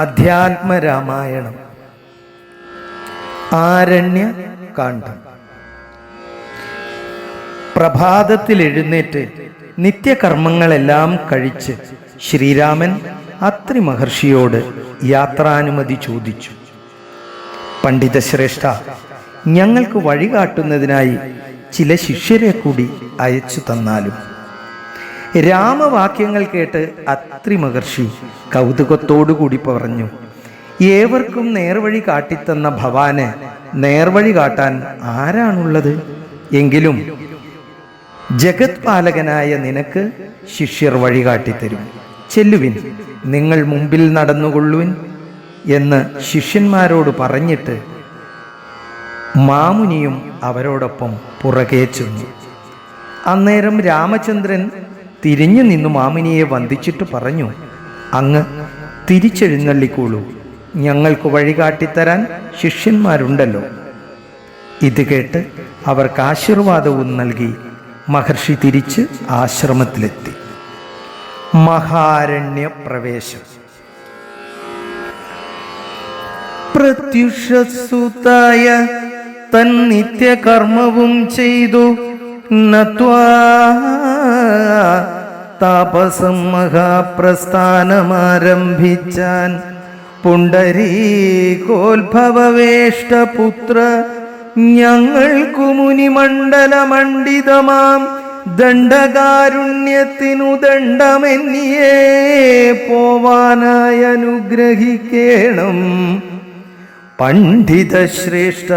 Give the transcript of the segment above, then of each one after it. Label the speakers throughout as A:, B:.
A: അധ്യാത്മരാമായണം. ആരണ്യ കാണ്ഡം. പ്രഭാതത്തിൽ എഴുന്നേറ്റ് നിത്യകർമ്മങ്ങളെല്ലാം കഴിച്ച് ശ്രീരാമൻ അത്രി മഹർഷിയോട് യാത്രാനുമതി ചോദിച്ചു. പണ്ഡിതശ്രേഷ്ഠ ഞങ്ങൾക്ക് വഴികാട്ടുന്നതിനായി ചില ശിഷ്യരെ കൂടി അയച്ചു തന്നാലും രാമവാക്യങ്ങൾ കേട്ട് അത്രി മഹർഷി കൗതുകത്തോടുകൂടി പറഞ്ഞു ഏവർക്കും നേർവഴി കാട്ടിത്തന്ന ഭവാന് നേർവഴി കാട്ടാൻ ആരാണുള്ളത്? എങ്കിലും ജഗത്പാലകനായ നിനക്ക് ശിഷ്യർ വഴി കാട്ടിത്തരും. ചെല്ലുവിൻ നിങ്ങൾ മുമ്പിൽ നടന്നുകൊള്ളുവിൻ എന്ന് ശിഷ്യന്മാരോട് പറഞ്ഞിട്ട് മാമുനിയും അവരോടൊപ്പം പുറകെ ചെന്നു. അന്നേരം രാമചന്ദ്രൻ തിരിഞ്ഞു നിന്നു മാമിനിയെ വന്ദിച്ചിട്ട് പറഞ്ഞു അങ്ങ് തിരിച്ചെഴുന്നള്ളിക്കോളൂ. ഞങ്ങൾക്ക് വഴികാട്ടിത്തരാൻ ശിഷ്യന്മാരുണ്ടല്ലോ. ഇത് കേട്ട് അവർക്ക് ആശീർവാദവും നൽകി മഹർഷി തിരിച്ച് ആശ്രമത്തിലെത്തി. മഹാരണ്യപ്രവേശം. പ്രത്യുഷസുതായ തൻ നിത്യകർമ്മവും ചെയ്തു നത്വാ താപസം മഹാപ്രസ്ഥാനമാരംഭിച്ചാൻ പുണ്ടരീകോത്ഭവവേഷ്ടപുത്ര ഞങ്ങൾക്കു മുനിമണ്ഡലമണ്ഡിതമാം ദണ്ഡകാരുണ്യത്തിനു ദണ്ഡമെന്നിയേ പോവാനായി അനുഗ്രഹിക്കേണം. പണ്ഡിതശ്രേഷ്ഠ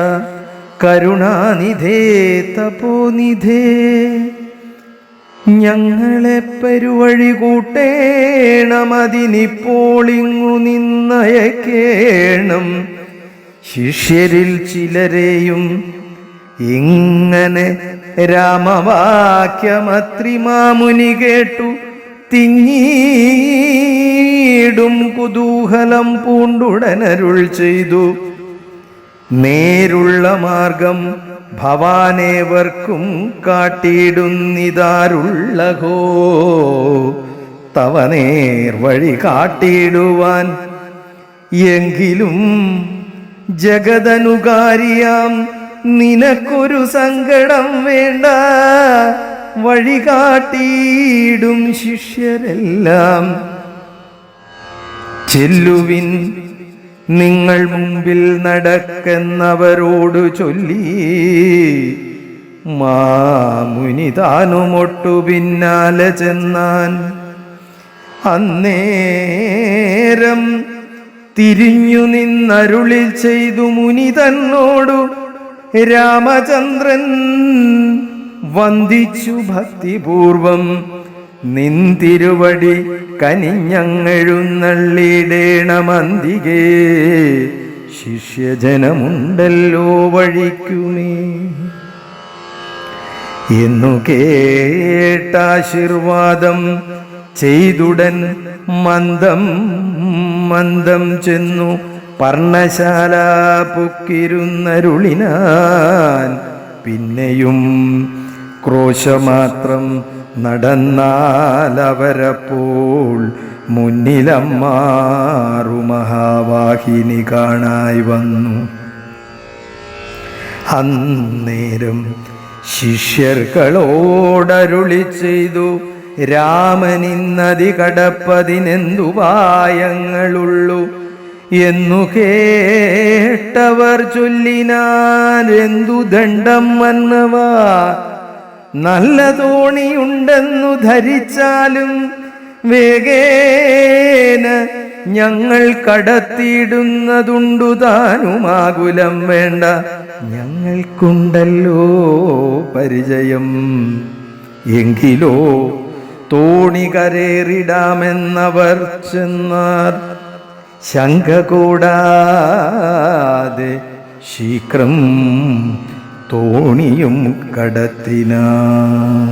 A: കരുണാനിധേ തപോനിധേ. ഞങ്ങളെ പെരുവഴി കൂട്ടേണമതിനിപ്പോളിങ്ങു നിന്നയക്കേണം. ശിഷ്യരിൽ ചിലരെയും ഇങ്ങനെ രാമവാക്യമത്രിമാമുനി കേട്ടു. തിങ്ങീടും കുതൂഹലം പൂണ്ടുടനരുൾ ചെയ്തു. നേരുള്ള മാർഗം ഭവാനേവർക്കും കാട്ടിയിടുന്നിതാരുള്ളഹോ? തവനേർ വഴി കാട്ടിയിടുവാൻ എങ്കിലും ജഗതനുകാരിയാം നിനക്കൊരു സങ്കടം വേണ്ട. വഴി കാട്ടിയിടും ശിഷ്യരെല്ലാം. ചെല്ലുവിൻ നിങ്ങൾ മുമ്പിൽ നടക്കുന്നവരോടു ചൊല്ലി മാമുനി താനുമൊട്ടു പിന്നാലെ ചെന്നാൻ അന്നേരം തിരിഞ്ഞു നിന്നരുളിൽ ചെയ്തു മുനി തന്നോടു രാമചന്ദ്രൻ വന്ദിച്ചു ഭക്തിപൂർവം നിന്തിരുവടി കനിഞ്ഞങ്ങെഴുന്നള്ളിടേണമന്തികേ. ശിഷ്യജനമുണ്ടല്ലോ വഴിക്കുമേ. എന്നു കേട്ടാശീർവാദം ചെയ്തുടൻ മന്ദം മന്ദം ചെന്നു പർണശാല പൊക്കിരുന്നരുളിനാൻ. പിന്നെയും ക്രോശമാത്രം നടന്നാലവരപ്പോൾ മുന്നിലമ്മാറു മഹാവാഹിനി കാണായി വന്നു. അന്നേരം ശിഷ്യർകളോടരുളി ചെയ്തു രാമനിന്നതി കടപ്പതിനെന്തുപായങ്ങളുള്ളൂ എന്നു കേട്ടവർ ചൊല്ലിനാൻ എന്തു ദണ്ഡം വന്നവാ? നല്ല തോണിയുണ്ടെന്നു ധരിച്ചാലും വേഗേന ഞങ്ങൾ കടത്തിയിടുന്നതുണ്ടു താനുമാകുലം വേണ്ട. ഞങ്ങൾക്കുണ്ടല്ലോ പരിചയം. എങ്കിലോ തോണി കരേറിടാമെന്നവർ ചെന്നാർ. ശങ്ക കൂടാതെ ശീഘ്രം തോണിയും കടത്തിനാർ